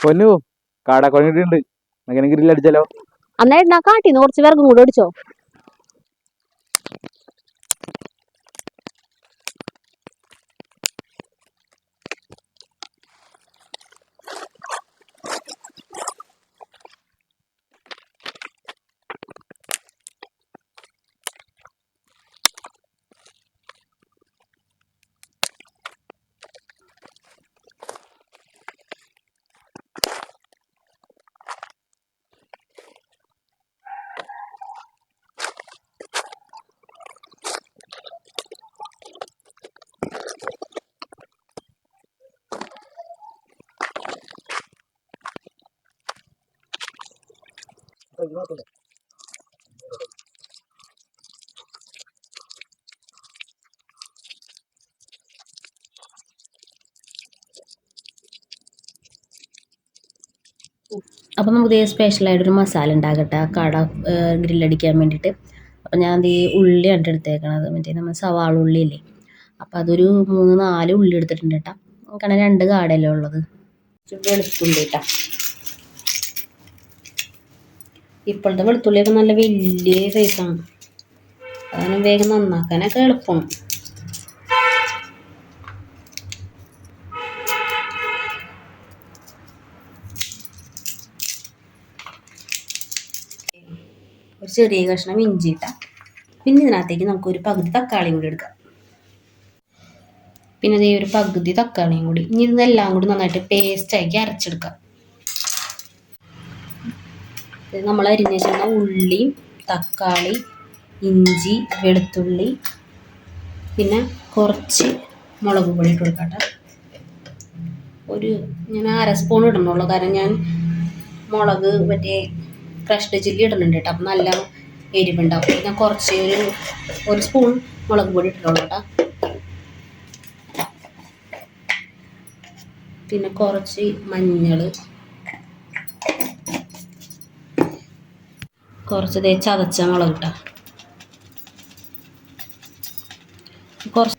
പൊന്നു കാടാക്കുഴങ്ങിട്ടുണ്ട് അങ്ങനെ ഗ്രില്ല് അടിച്ചാലോ? അന്നേരം കാട്ടിന്ന് കുറച്ച് പേർക്കും കൂടെ അടിച്ചോ അപ്പോൾ നമുക്ക് ഇതേ സ്പെഷ്യലായിട്ടൊരു മസാല ഉണ്ടാക്കട്ടെ കട ഗ്രില്ലടിക്കാൻ വേണ്ടിയിട്ട്. അപ്പോൾ ഞാൻ ഈ ഉള്ളിയാണ് എടുത്തേക്കണത്. മറ്റേ നമ്മൾ സവാള ഉള്ളി ഇല്ലേ? അപ്പോൾ അതൊരു മൂന്ന് നാല് ഉള്ളി എടുത്തിട്ടുണ്ട് കേട്ടോ കാരണം രണ്ട് കാടല്ലേ ഉള്ളത്. വെളുത്തുള്ളി കേട്ടോ ഇപ്പോഴത്തെ വെളുത്തുള്ളിയൊക്കെ നല്ല വലിയ സൈസാണ് അതാണ് വേഗം നന്നാക്കാനൊക്കെ എളുപ്പമാണ് ഒരു ചെറിയ കഷ്ണം ഇഞ്ചി ഇട്ടാം. പിന്നെ ഇതിനകത്തേക്ക് നമുക്ക് ഒരു പകുതി തക്കാളിയും കൂടി എടുക്കാം. പിന്നെ ഈ ഒരു പകുതി തക്കാളിയും കൂടി. ഇനി ഇതെല്ലാം കൂടി നന്നായിട്ട് പേസ്റ്റ് പേസ്റ്റാക്കി അരച്ചെടുക്കാം. നമ്മൾ അരിഞ്ഞ് വെച്ചിരുന്ന ഉള്ളിയും തക്കാളി ഇഞ്ചി വെളുത്തുള്ളി പിന്നെ കുറച്ച് മുളക് പൊടി ഇട്ട് കൊടുക്കാം ട്ടോ. ഒരു ഞാൻ അര സ്പൂൺ ഇടണുള്ളൂ. കാരണം ഞാൻ മുളക് മറ്റേ ക്രഷ്ഡ് ചില്ലി ഇടുന്നുണ്ട് കേട്ടോ. അപ്പം നല്ല എരിവുണ്ടാവും പിന്നെ കുറച്ച് ഒരു ഒരു സ്പൂൺ മുളക് പൊടി ഇട്ടിട്ടുള്ളൂ കേട്ടോ. പിന്നെ കുറച്ച് മഞ്ഞൾ. കുറച്ച് തേച്ച് ചതച്ച മുളക് ഇട്ടാ. കുറച്ച്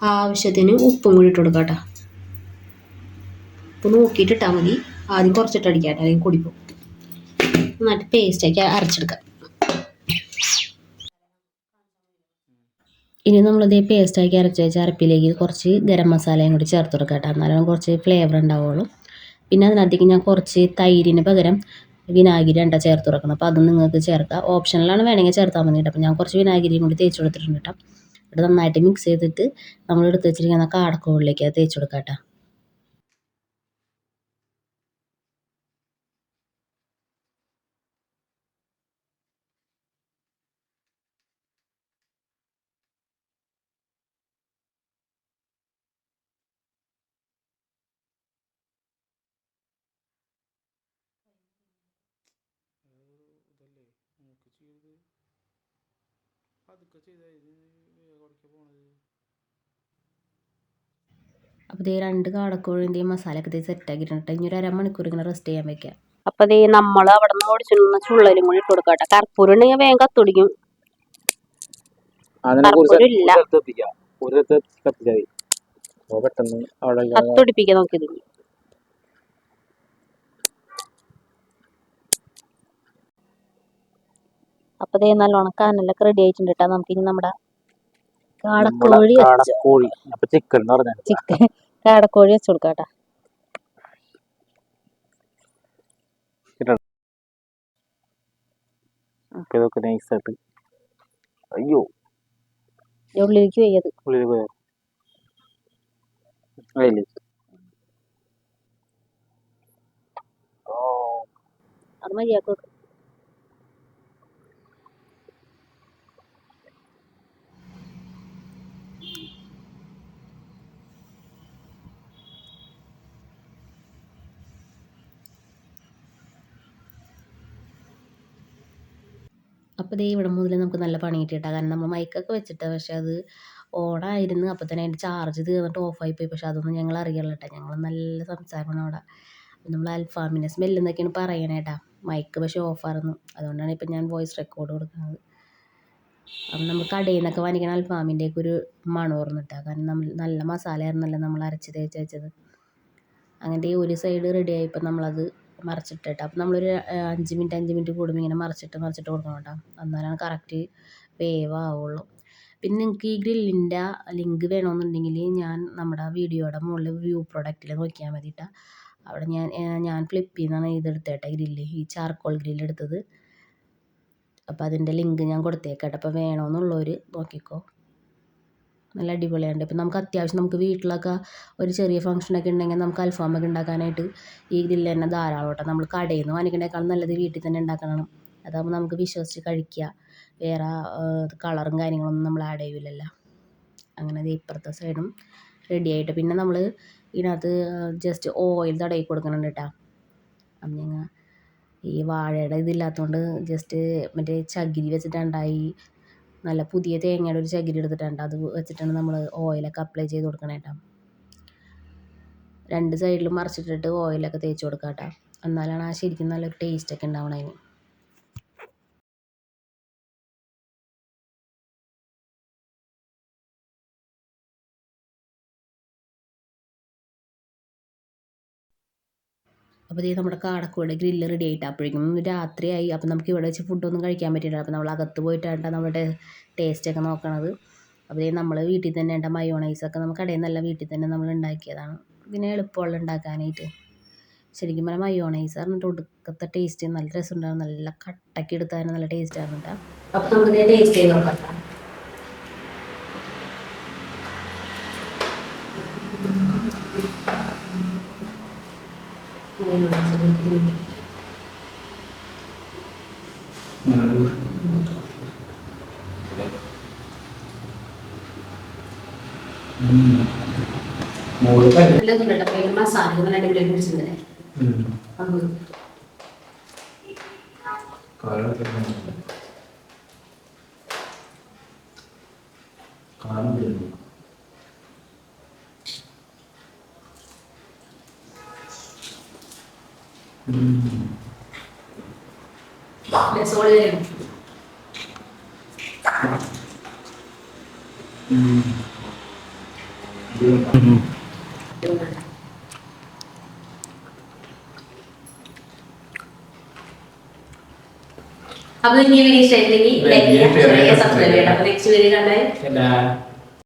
ആവശ്യത്തിന് ഉപ്പും കൂടി ഇട്ട് കൊടുക്കാം കേട്ടോ ഉപ്പ് നോക്കിയിട്ട് ഇട്ടാൽ മതി. ആദ്യം കുറച്ചിട്ട് അടിക്കാം കേട്ടോ അല്ലെങ്കിൽ കുടിപ്പോ നന്നായിട്ട് പേസ്റ്റാക്കി അരച്ചെടുക്കാം. ഇനി നമ്മളിത് പേസ്റ്റാക്കി അരച്ച് വെച്ച അരപ്പിലേക്ക് കുറച്ച് ഗരം മസാലയും കൂടി ചേർത്ത് കൊടുക്കാം കേട്ടോ എന്നാലും കുറച്ച് ഫ്ലേവർ ഉണ്ടാവുള്ളൂ. പിന്നെ അതിനകത്തേക്ക് ഞാൻ കുറച്ച് തൈരിന് പകരം വിനാഗിരി ഉണ്ട ചേർത്ത് കൊടുക്കണം. അപ്പോൾ അതും നിങ്ങൾക്ക് ചേർക്കാം. ഓപ്ഷനിലാണ് വേണമെങ്കിൽ ചേർത്താൽ മതി കേട്ടോ. അപ്പോൾ ഞാൻ കുറച്ച് വിനാഗിരിയും കൂടി തേച്ച് കൊടുത്തിട്ടുണ്ട് കേട്ടോ. എന്നിട്ട് നന്നായിട്ട് മിക്സ് ചെയ്തിട്ട് നമ്മൾ എടുത്ത് വെച്ചിരിക്കുന്ന കാടക്കോഴിലേക്ക് അത് തേച്ച് കൊടുക്കാം കേട്ടോ. അപ്പോൾ ഇതേ രണ്ട് കാടക്കോഴിന്റെയും മസാലയൊക്കെ ഇതേ സെറ്റ് ആക്കിയിട്ടുണ്ട് ഇനി ഒരു അരമണിക്കൂർ ഇങ്ങനെ റെസ്റ്റ് ചെയ്യാൻ വെക്കാം. അപ്പൊ ദേ നമ്മൾ അവിടെ നിന്ന് ഓടിച്ചിരുന്ന ചുള്ളലും കൂടി ഇട്ട് കൊടുക്കട്ടെ. കർപ്പൂരം ഉണ്ടെങ്കിൽ വേഗം കത്തുടിക്കും. നോക്കിയത് കർപ്പൂരം ഇല്ല. സ്ഥലത്ത് എത്തിക്കാം ഒരു സ്ഥലത്ത് കത്തിച്ചാൽ മതി അപ്പോൾ അപ്പൊ ദേ നല്ലോണം കനലൊക്കെ റെഡി ആയിട്ടുണ്ട് കേട്ടോ നമുക്കിനി നമ്മുടെ കാടക്കോഴി വെച്ച് കോഴി ചിക്കൻ എന്ന് പറഞ്ഞാൽ ചിക്കൻ കാടക്കോഴി വെച്ച് കൊടുക്കാം കേട്ടോ ഇതൊക്കെ നൈസായിട്ട് അയ്യോ. ഉള്ളിലേക്ക് വയ്യത്. അത് മതിയാക്കി? അപ്പോൾ ദേ ഇവിടെ മുതൽ നമുക്ക് നല്ല പണി കിട്ടിയിട്ടാ. കാരണം നമ്മൾ മൈക്കൊക്കെ വെച്ചിട്ട്. പക്ഷെ അത് ഓണായിരുന്നു. അപ്പോൾ തന്നെ അതിന്റെ ചാർജ് തീർന്നിട്ട് ഓഫായി പോയി. പക്ഷെ അതൊന്നും ഞങ്ങൾ അറിയില്ല കേട്ടോ ഞങ്ങൾ നല്ല സംസാരമാണ് അവിടെ. നമ്മൾ അൽഫാമിന്റെ സ്മെല്ല് എന്നൊക്കെയാണ് പറയണേ കേട്ടാ മൈക്ക് പക്ഷെ ഓഫായിരുന്നു അതുകൊണ്ടാണ് ഇപ്പം ഞാൻ വോയിസ് റെക്കോർഡ് കൊടുക്കുന്നത്. അപ്പം നമ്മൾ കടയിൽ നിന്നൊക്കെ വാങ്ങിക്കണ അൽഫാമിന്റെയൊക്കെ ഒരു മണം ഓർന്നിട്ടാ കാരണം നമ്മൾ നല്ല മസാല ആയിരുന്നല്ലോ നമ്മൾ അരച്ച് തേച്ച് വെച്ചത്. അങ്ങനെ ഈ ഒരു സൈഡ് റെഡി ആയപ്പോൾ നമ്മളത് മറിച്ചിട്ടിട്ട്. അപ്പം നമ്മളൊരു അഞ്ച് മിനിറ്റ് അഞ്ച് മിനിറ്റ് കൂടുമ്പോൾ ഇങ്ങനെ മറിച്ചിട്ട് മറിച്ചിട്ട് കൊടുക്കണം കേട്ടോ. എന്നാലാണ് കറക്റ്റ് വേവ് ആവുള്ളൂ. പിന്നെ നിങ്ങൾക്ക് ഈ ഗ്രില്ലിന്റെ ലിങ്ക് വേണമെന്നുണ്ടെങ്കിൽ ഞാൻ നമ്മുടെ വീഡിയോയുടെ മുകളിൽ വ്യൂ പ്രൊഡക്റ്റിൽ നോക്കിയാൽ മതി അവിടെ ഞാൻ ഞാൻ ഫ്ലിപ്പിൽ നിന്നാണ് ഇതെടുത്തേട്ടെ ഗ്രില്ല് ഈ ചാർക്കോൾ ഗ്രില്ല് എടുത്തത്. അപ്പോൾ അതിന്റെ ലിങ്ക് ഞാൻ കൊടുത്തേക്കട്ടെ അപ്പോൾ വേണമെന്നുള്ളവർ നോക്കിക്കോ. നല്ല അടിപൊളിയാണ് ഇപ്പം നമുക്ക് അത്യാവശ്യം നമുക്ക് വീട്ടിലൊക്കെ ഒരു ചെറിയ ഫംഗ്ഷനൊക്കെ ഉണ്ടെങ്കിൽ നമുക്ക് അൽഫാമൊക്കെ ഉണ്ടാക്കാനായിട്ട് ഈ ഗ്രില്ല് തന്നെ ധാരാളം കേട്ടോ. നമ്മൾ കടയിൽ നിന്ന് വാങ്ങിക്കണേക്കാളും നല്ലത് വീട്ടിൽ തന്നെ ഉണ്ടാക്കണം. അതാകുമ്പോൾ നമുക്ക് വിശ്വസിച്ച് കഴിക്കുക. വേറെ കളറും കാര്യങ്ങളൊന്നും നമ്മൾ ആഡ് ചെയ്യില്ലല്ലോ അങ്ങനെ അത് ഇപ്പുറത്തെ സൈഡും റെഡി ആയിട്ട്. പിന്നെ നമ്മൾ ഇതിനകത്ത് ജസ്റ്റ് ഓയിൽ തടയി കൊടുക്കുന്നുണ്ട് കേട്ടോ. അപ്പം ഈ വാഴയുടെ ഇതില്ലാത്തതുകൊണ്ട് ജസ്റ്റ് മറ്റേ ചകിരി വെച്ചിട്ടുണ്ടായി നല്ല പുതിയ തേങ്ങയുടെ ഒരു ചകിരി എടുത്തിട്ടുണ്ട്. അത് വെച്ചിട്ടാണ് നമ്മൾ ഓയിലൊക്കെ അപ്ലൈ ചെയ്ത് കൊടുക്കണേ കേട്ടോ രണ്ട് സൈഡിലും മറിച്ചിട്ടിട്ട് ഓയിലൊക്കെ തേച്ച് കൊടുക്കാം കേട്ടോ എന്നാലാണ് ആ ശരിക്കും നല്ലൊരു ടേസ്റ്റൊക്കെ ഉണ്ടാവണേ അപ്പോൾ ഇതേ നമ്മുടെ കാടക്കോട് ഗ്രില്ല് റെഡി ആയിട്ട് അപ്പോഴേക്കും രാത്രിയായി. അപ്പോൾ നമുക്ക് ഇവിടെ വെച്ച് ഫുഡൊന്നും കഴിക്കാൻ പറ്റില്ല അപ്പോൾ നമ്മൾ അകത്ത് പോയിട്ടാണ് നമ്മുടെ ടേസ്റ്റ് ഒക്കെ നോക്കണത്. അപ്പോൾ നമ്മൾ വീട്ടിൽ തന്നെ ഉണ്ട മയോണൈസൊക്കെ നമുക്ക് കടയിൽ നിന്നല്ല വീട്ടിൽ തന്നെ നമ്മൾ ഉണ്ടാക്കിയതാണ്. പിന്നെ എളുപ്പമുള്ള ഉണ്ടാക്കാനായിട്ട്. ശരിക്കും പറഞ്ഞാൽ മയോണൈസ് പറഞ്ഞിട്ട് ഒടുക്കത്തെ ടേസ്റ്റ് നല്ല രസമുണ്ടാകും നല്ല കട്ടക്കി എടുത്താലും നല്ല ടേസ്റ്റ് ആകുന്നുണ്ട് അപ്പോൾ ടേസ്റ്റ് നോക്കാം. അടിപൊളിയായിട്ട് പിടിച്ചിട്ടുണ്ട് അപ്പോൾ കാണുന്നില്ല അപ്പൊ ഇനി വീഡിയോ ഇഷ്ടമായില്ലെങ്കിൽ ലൈക്ക് ചെയ്യുക സബ്സ്ക്രൈബ് ചെയ്യണം അപ്പൊ നെക്സ്റ്റ് വീഡിയോ കണ്ടാൽ